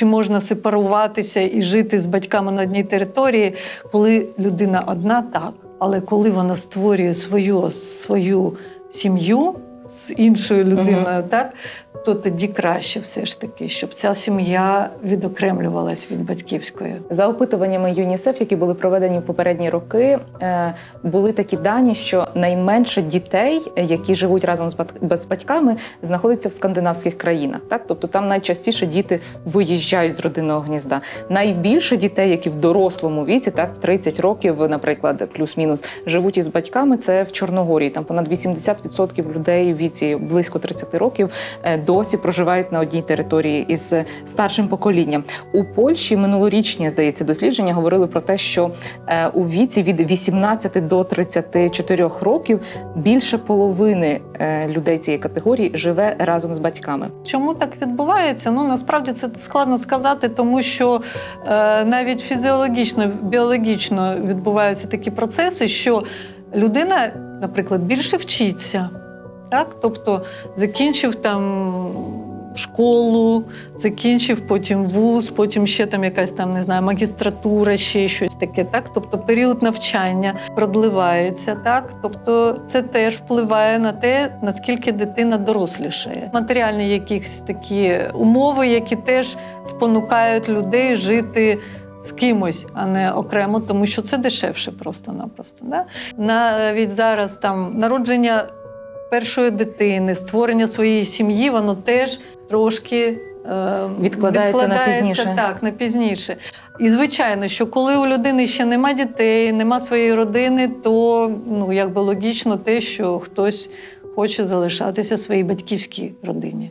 чи можна сепаруватися і жити з батьками на одній території, коли людина одна, так. Але коли вона створює свою, свою сім'ю з іншою людиною, так, то тоді краще все ж таки, щоб ця сім'я відокремлювалась від батьківської. За опитуваннями ЮНІСЕФ, які були проведені в попередні роки, е, були такі дані, що найменше дітей, які живуть разом з бат- з батьками, знаходяться в скандинавських країнах. Так, тобто там найчастіше діти виїжджають з родинного гнізда. Найбільше дітей, які в дорослому віці, так в 30 років, наприклад, плюс-мінус, живуть із батьками. Це в Чорногорії. Там понад 80% людей віці близько 30 років е, досі проживають на одній території із старшим поколінням. У Польщі минулорічні, здається, дослідження говорили про те, що е, у віці від 18 до 34 років більше половини е, людей цієї категорії живе разом з батьками. Чому так відбувається? Ну насправді це складно сказати, тому що е, навіть фізіологічно, біологічно відбуваються такі процеси, що людина, наприклад, більше вчиться. Так? Тобто закінчив там школу, закінчив потім вуз, потім ще там якась там не знаю, магістратура, ще щось таке. Так? Тобто період навчання продливається. Так? Тобто це теж впливає на те, наскільки дитина дорослішає. Матеріальні якісь такі умови, які теж спонукають людей жити. З кимось, а не окремо, тому що це дешевше просто-напросто. Да? Навіть зараз там народження першої дитини, створення своєї сім'ї, воно теж трошки е, Відкладається на пізніше. Так, на пізніше. І звичайно, що коли у людини ще нема дітей, нема своєї родини, то ну якби логічно те, що хтось хоче залишатися в своїй батьківській родині.